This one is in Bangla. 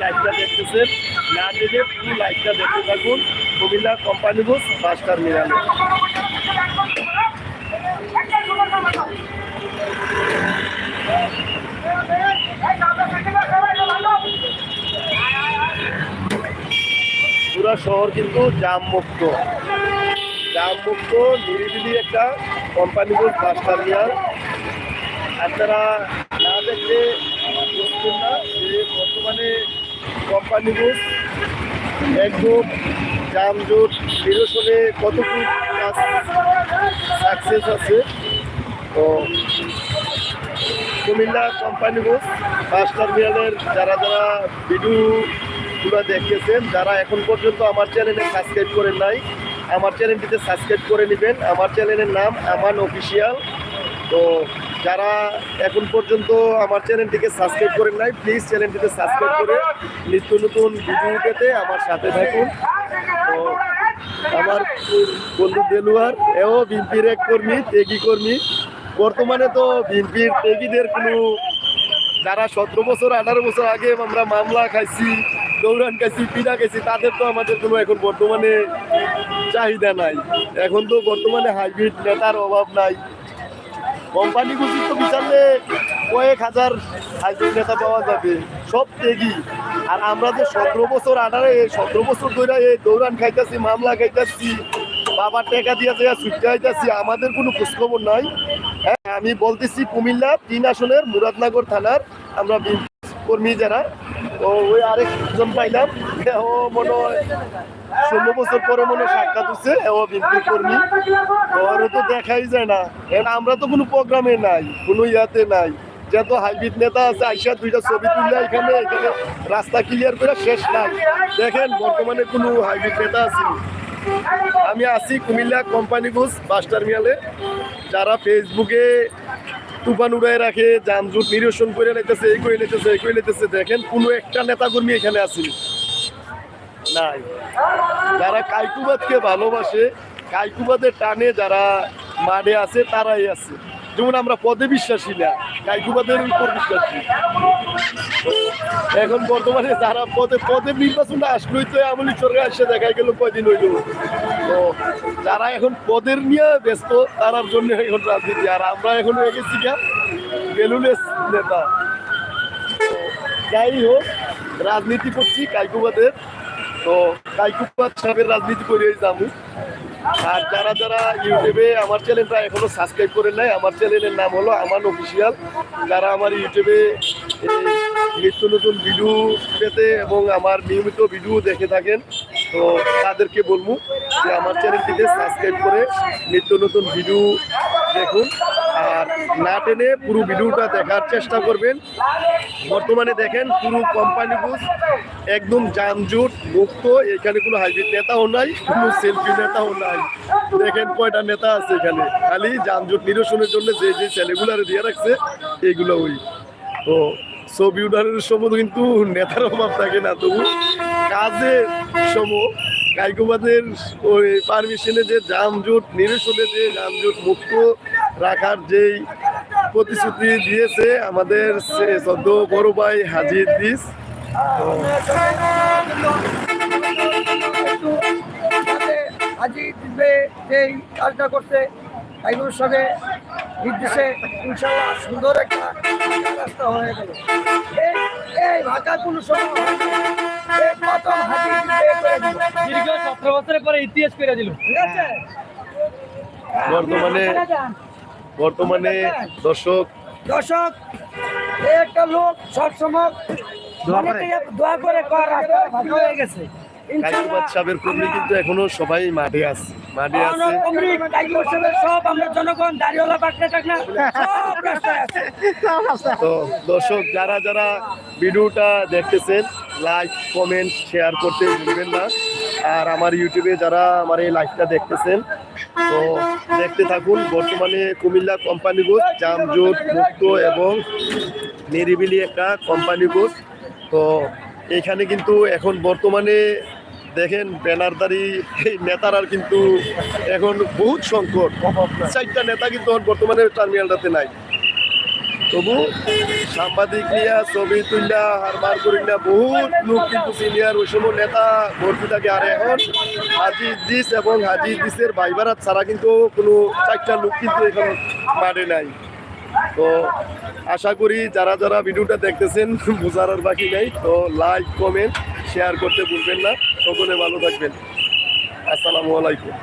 লাইভটা দেখতেছেন না দিলে পুরো লাইভটা দেখতে থাকুন। কুমিল্লা কোম্পানি বুস টার্মিনালে পুরো শহর কিন্তু জাম মুক্ত জাম মুক্ত নিরিবিলি একটা কোম্পানি বুস বাস টার্মিনাল আপনারা না দেখলে না বর্তমানে কোম্পানি বুস একদম জামজোট নিরসনে কতটুকু কাজ সাকসেস আছে? তো কুমিল্লা কোম্পানি বুস বাস টার্মিনালের যারা যারা ভিডিওগুলো দেখেছেন, যারা এখন পর্যন্ত আমার চ্যানেলে সাবস্ক্রাইব করেন নাই, আমার চ্যানেলটিতে সাবস্ক্রাইব করে নেবেন। আমার চ্যানেলের নাম আমান অফিসিয়াল তো যারা এখন পর্যন্ত আমার চ্যানেলটিকে সাবস্ক্রাইব করেন নাই প্লিজ চ্যানেলটিকে সাবস্ক্রাইব করে নিত্য নতুন ভিডিও পেতে আমার সাথে থাকুন। তো আমার বন্ধু দেলুয়ার, এও বিএনপির এক কর্মী তেগি কর্মী। বর্তমানে তো বিএনপির তেগিদের কোনো যারা সতেরো বছর, আঠারো বছর আগে আমরা মামলা খাইছি দৌড়ান খাইছি পিঠা খাইছি, তাদের তো আমাদের কোনো এখন বর্তমানে চাহিদা নাই। এখন তো বর্তমানে হাইব্রিড নেতার অভাব নাই। কোম্পানি গুছি তো বিচারলে কয়েক হাজার হাইব্রিড নেতা পাওয়া যাবে। সব তেগি আর আমরা যে সতেরো বছর আঠারো সতেরো বছর ধরে এই দৌড়ান খাইতেছি, মামলা খাইতেছি, বাবার টাকা দিয়ে যে ছুটতে আইতেছি, আমাদের কোনো খোঁজখবর নাই। হ্যাঁ আমি বলতেছি কুমিল্লা তিন আসনের মুরাদনগর থানার আমরা কর্মী যারা তো ওই আরেকজন পাইলাম। ও মনে হয় ষোলো বছর পরে মনে সাক্ষাৎ হচ্ছে ও বিএনপি কর্মী। তো ওরও তো দেখাই যায় না। কারণ আমরা তো কোনো প্রোগ্রামে নাই, কোনো ইয়াতে নাই। যত হাইব্রিড নেতা আছে, আইসা দুইটা ছবি তুললে এখানে এখানে রাস্তা ক্লিয়ার করে শেষ নাই। দেখেন, বর্তমানে কোনো হাইব্রিড নেতা আছে আমি আছি কুমিল্লা কোম্পানিগঞ্জ বাস টার্মিনালে। যারা ফেসবুকে তুফান উড়াই রাখে, যানজুট নিরসন করে লেতেছে এই করে লেতেছে এই করে লেতেছে দেখেন কোনো একটা নেতা কর্মী এখানে আসেনি নাই। যারা কাইকুবাদকে ভালোবাসে, কাইকুবাদের টানে যারা মাঠে আছে, তারাই আছে। যেমন আমরা পদে বিশ্বাসী না, কাইকুবাদের উপর বিশ্বাসী। এখন বর্তমানে যারা পদে পদে নির্বাচনটা আসলোই তো আমলি সরকার এসে দেখাই গেল কয়দিন হইল। তো যারা এখন পদের নিয়ে ব্যস্ত, তারার জন্য এখন রাজনীতি। আর আমরা এখন হয়ে গেছি গা বেলুনের নেতা। যাই হোক, রাজনীতি করছি কাইকুবাদের। তো কাইকুবাদ সাহেবের রাজনীতি করে যাব। আর যারা যারা ইউটিউবে আমার চ্যানেলটা এখনও সাবস্ক্রাইব করে নাই, আমার চ্যানেলের নাম হলো আমার অফিসিয়াল। যারা আমার ইউটিউবে নিত্য নতুন ভিডিও পেতে এবং আমার নিয়মিত ভিডিও দেখে থাকেন, তো তাদেরকে বলব যে আমার চ্যানেলটিকে সাবস্ক্রাইব করে নিত্য নতুন ভিডিও দেখুন। আর না টেনে পুরো ভিডিওটা দেখার চেষ্টা করবেন। বর্তমানে দেখেন পুরো কোম্পানি বুঝ একদম যানজট মুক্ত, এখানে কোনো হাইব্রিড নেতাও নাই, কোনো সেলফি নেতাও নাই। দেখেন কয়টা নেতা আছে এখানে। খালি যানজট নিরসনের জন্য যে যে ছেলেগুলারে দিয়ে রাখছে এইগুলো ওই। তো ছবি উঠানোর সময় কিন্তু নেতার অভাব থাকে না, তবু কাজের সময় কাইকোবাদের ওই পারমিশনে যে যানজট নিরসনে যে যানজট মুক্ত রাখার যেই প্রতিশ্রুতি দিয়েছে আমাদের সদ্য বড় ভাই হাজির দিস আজি দিবে যেই কাজটা করছে তাইগুলোর সঙ্গে নির্দেশে ইনশাল্লাহ সুন্দর একটা রাস্তা হয়ে গেল এই কোনো সময়। দীর্ঘ সতেরো বছরের পরে ইতিহাস করে দিল ঠিক আছে বর্তমানে বর্তমানে দর্শক দর্শক একটা লোক সবসময় দোয়া করে। কর হয়ে গেছে। কাইকুবাদ সাহেবের কর্মী কিন্তু এখনও সবাই মাঠে আছে মাঠে আছে। সব আমরা জনগণ দাঁড়িয়েলা পাকনা টাকনা সব রাস্তায় আছে। তো দর্শক যারা যারা ভিডিওটা দেখতেছেন লাইক কমেন্ট শেয়ার করতে ভুলবেন না। আর আমার ইউটিউবে যারা আমার এই লাইভটা দেখতেছেন তো দেখতে থাকুন, বর্তমানে কুমিল্লা কোম্পানি গোস জামজোট, মুক্ত এবং নিরিবিলি একটা কোম্পানি গোস তো এখানে কিন্তু এখন বর্তমানে দেখেন ব্যানারদারি, এই নেতারার কিন্তু এখন বহুত সংকট। চারটা নেতা কিন্তু বর্তমানে টার্মিনালটাতে নাই। তবু সাংবাদিক নিয়া ছবি তুললা হারবার করিলা বহুত লোক কিন্তু সিনিয়র ওই সময় নেতা ভর্তি থাকে। আর এখন হাজি দিস এবং হাজি দিসের ভাইবারাত ছাড়া কিন্তু কোনো চারটা লোক কিন্তু এখন মাঠে নাই। তো আশা করি যারা যারা ভিডিওটা দেখতেছেন বোঝার আর বাকি নাই। তো লাইক কমেন্ট শেয়ার করতে ভুলবেন না। সকলে ভালো থাকবেন। আসসালামু আলাইকুম।